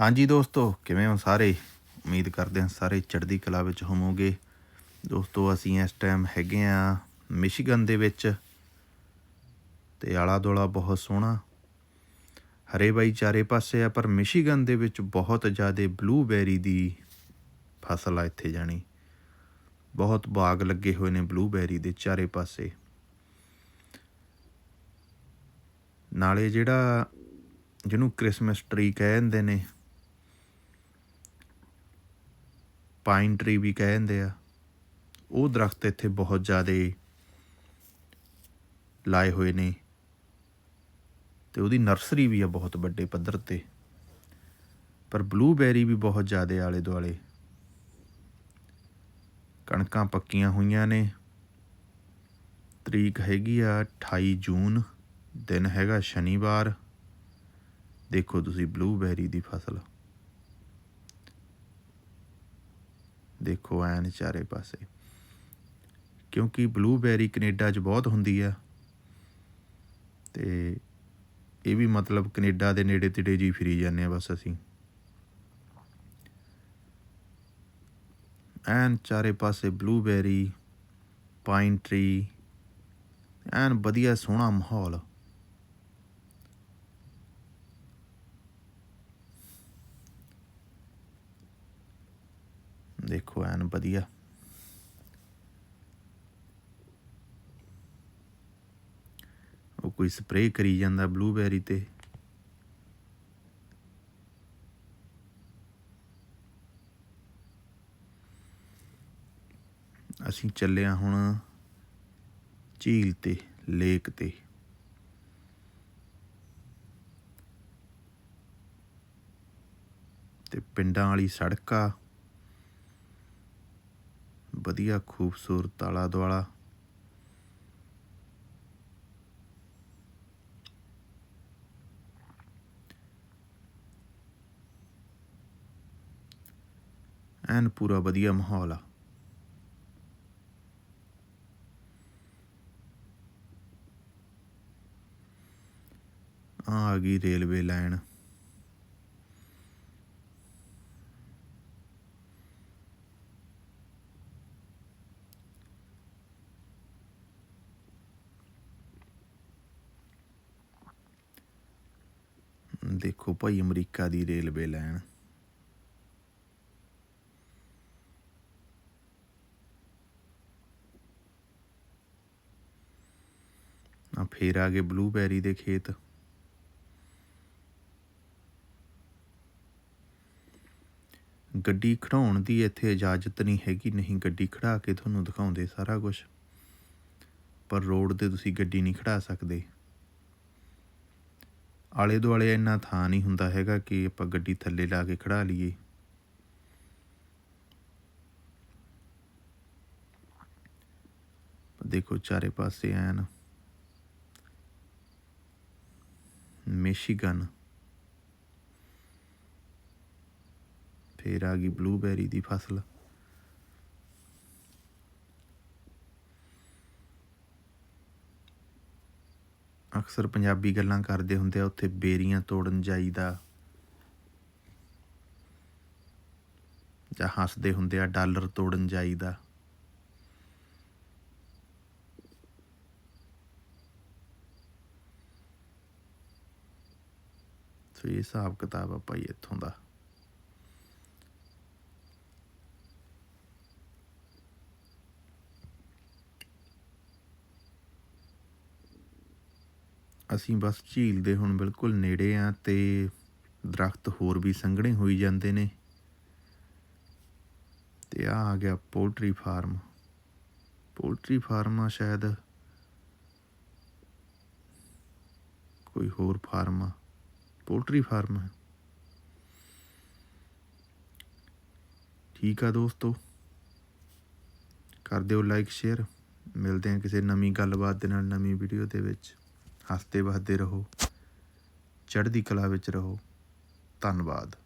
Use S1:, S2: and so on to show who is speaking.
S1: ਹਾਂਜੀ ਦੋਸਤੋ, ਕਿਵੇਂ ਹੋ ਸਾਰੇ? ਉਮੀਦ ਕਰਦੇ ਹਾਂ ਸਾਰੇ ਚੜ੍ਹਦੀ ਕਲਾ ਵਿੱਚ ਹੋਵੋਗੇ। ਦੋਸਤੋ, ਅਸੀਂ ਇਸ ਟਾਈਮ ਹੈਗੇ ਆ ਮਿਸ਼ੀਗਨ ਦੇ ਵਿੱਚ ਤੇ ਆਲਾ ਦੋਲਾ ਬਹੁਤ ਸੋਹਣਾ। ਹਰੇ ਬਾਈ ਚਾਰੇ ਪਾਸੇ ਆ, ਪਰ ਮਿਸ਼ੀਗਨ ਦੇ ਵਿੱਚ ਬਹੁਤ ਜ਼ਿਆਦਾ ਬਲੂਬੈਰੀ ਦੀ ਫਸਲ ਆ ਇੱਥੇ ਜਾਣੀ। ਬਹੁਤ ਬਾਗ ਲੱਗੇ ਹੋਏ ਨੇ ਬਲੂਬੈਰੀ ਦੇ ਚਾਰੇ ਪਾਸੇ। ਨਾਲੇ ਜਿਹੜਾ ਜਿਹਨੂੰ ਕ੍ਰਿਸਮਸ ਟਰੀ ਕਹਿੰਦੇ ਨੇ ਪਾਈਨ ਟਰੀ ਵੀ ਕਹਿੰਦੇ ਆ। ਉਹ ਦਰਖਤ ਇੱਥੇ ਬਹੁਤ ਜ਼ਿਆਦਾ ਲਾਏ ਹੋਏ ਨੇ। ਤੇ ਉਹਦੀ ਨਰਸਰੀ ਵੀ ਆ ਬਹੁਤ ਵੱਡੇ ਪੱਧਰ ਤੇ। ਪਰ ਬਲੂਬੈਰੀ ਵੀ ਬਹੁਤ ਜ਼ਿਆਦਾ ਆਲੇ ਦੁਆਲੇ। ਕਣਕਾਂ ਪੱਕੀਆਂ ਹੋਈਆਂ ਨੇ। ਤਰੀਕ ਹੈਗੀ ਆ 28 ਜੂਨ, ਦਿਨ ਹੈਗਾ ਸ਼ਨੀਵਾਰ। ਦੇਖੋ ਤੁਸੀਂ ਬਲੂਬੈਰੀ ਦੀ ਫਸਲ। ਦੇਖੋ ਐਨ ਚਾਰੇ ਪਾਸੇ। ਕਿਉਂਕਿ ਬਲੂਬੈਰੀ ਕੈਨੇਡਾ 'ਚ ਬਹੁਤ ਹੁੰਦੀ ਆ। ਤੇ ਇਹ ਵੀ ਮਤਲਬ ਕੈਨੇਡਾ ਦੇ ਨੇੜੇ ਤੇੜੇ ਜੀ ਫਿਰੀ ਜਾਂਦੇ ਆ ਬਸ ਅਸੀਂ। ਐਨ ਚਾਰੇ ਪਾਸੇ ਬਲੂਬੈਰੀ ਪਾਈਨ ਟਰੀ ਐਨ ਵਧੀਆ ਸੋਹਣਾ ਮਾਹੌਲ। ਦੇਖੋ, ਐਨ ਵਧੀਆ। ਉਹ ਕੋਈ ਸਪਰੇਅ ਕਰੀ ਜਾਂਦਾ ਬਲੂਬੈਰੀ ਤੇ। ਅਸੀਂ ਚੱਲਿਆ ਹੁਣ ਝੀਲ ਤੇ, ਲੇਕ ਤੇ। ਤੇ ਪਿੰਡਾਂ ਵਾਲੀ ਸੜਕ ਆ ਵਧੀਆ ਖੂਬਸੂਰਤ ਆਲਾ ਦੁਆਲਾ। ਐਨ ਪੂਰਾ ਵਧੀਆ ਮਾਹੌਲ ਆ। ਆ ਗਈ ਰੇਲਵੇ ਲਾਈਨ। ਦੇਖੋ ਭਾਈ ਅਮਰੀਕਾ ਦੀ ਰੇਲਵੇ ਲਾਈਨ। ਆ ਫੇਰ ਆ ਗਏ ਬਲੂਬੈਰੀ ਦੇ ਖੇਤ। ਗੱਡੀ ਖੜਾਉਣ ਦੀ ਇੱਥੇ ਇਜਾਜ਼ਤ ਨਹੀਂ ਹੈਗੀ, ਨਹੀਂ ਗੱਡੀ ਖੜਾ ਕੇ ਤੁਹਾਨੂੰ ਦਿਖਾਉਂਦੇ ਸਾਰਾ ਕੁਝ ਪਰ ਰੋਡ ਤੇ ਤੁਸੀਂ ਗੱਡੀ ਨਹੀਂ ਖੜਾ ਸਕਦੇ। ਆਲੇ ਦੁਆਲੇ ਇੰਨਾ ਥਾਂ ਨਹੀਂ ਹੁੰਦਾ ਹੈਗਾ ਕਿ ਆਪਾਂ ਗੱਡੀ ਥੱਲੇ ਲਾ ਕੇ ਖੜਾ ਲਈਏ। ਦੇਖੋ ਚਾਰੇ ਪਾਸੇ ਐਨ ਮਿਸ਼ੀਗਨ ਫੇਰ ਆ ਗਈ ਬਲੂਬੈਰੀ ਦੀ ਫਸਲ। ਅਕਸਰ ਪੰਜਾਬੀ ਗੱਲਾਂ ਕਰਦੇ ਹੁੰਦੇ ਆ, ਉੱਥੇ ਬੇਰੀਆਂ ਤੋੜਨ ਜਾਈਦਾ। ਜਾਂ ਹੱਸਦੇ ਹੁੰਦੇ ਆ, ਡਾਲਰ ਤੋੜਨ ਜਾਈਦਾ। ਸੋ ਇਹ ਹਿਸਾਬ ਕਿਤਾਬ ਆ ਭਾਈ ਇੱਥੋਂ ਦਾ ਅਸੀਂ ਬਸ ਝੀਲ ਦੇ ਹੁਣ ਬਿਲਕੁਲ ਨੇੜੇ ਆ ਤੇ ਦਰਖਤ ਹੋਰ ਵੀ ਸੰਘਣੇ ਹੋਈ ਜਾਂਦੇ ਨੇ। ਤੇ ਆ ਆ ਗਿਆ ਪੋਲਟਰੀ ਫਾਰਮ। ਪੋਲਟਰੀ ਫਾਰਮ ਆ ਸ਼ਾਇਦ ਕੋਈ ਹੋਰ ਫਾਰਮ ਆ। ਪੋਲਟਰੀ ਫਾਰਮ ਹੈ ਠੀਕ ਆ ਦੋਸਤੋ। ਕਰ ਦਿਓ ਲਾਈਕ, ਸ਼ੇਅਰ। ਮਿਲਦੇ ਹਾਂ ਕਿਸੇ ਨਵੀਂ ਗੱਲਬਾਤ ਦੇ ਨਾਲ ਨਵੀਂ ਵੀਡੀਓ ਦੇ ਵਿੱਚ। ਹੱਸਦੇ ਵੱਸਦੇ ਰਹੋ ਚੜ੍ਹਦੀ ਕਲਾ ਵਿੱਚ ਰਹੋ। ਧੰਨਵਾਦ।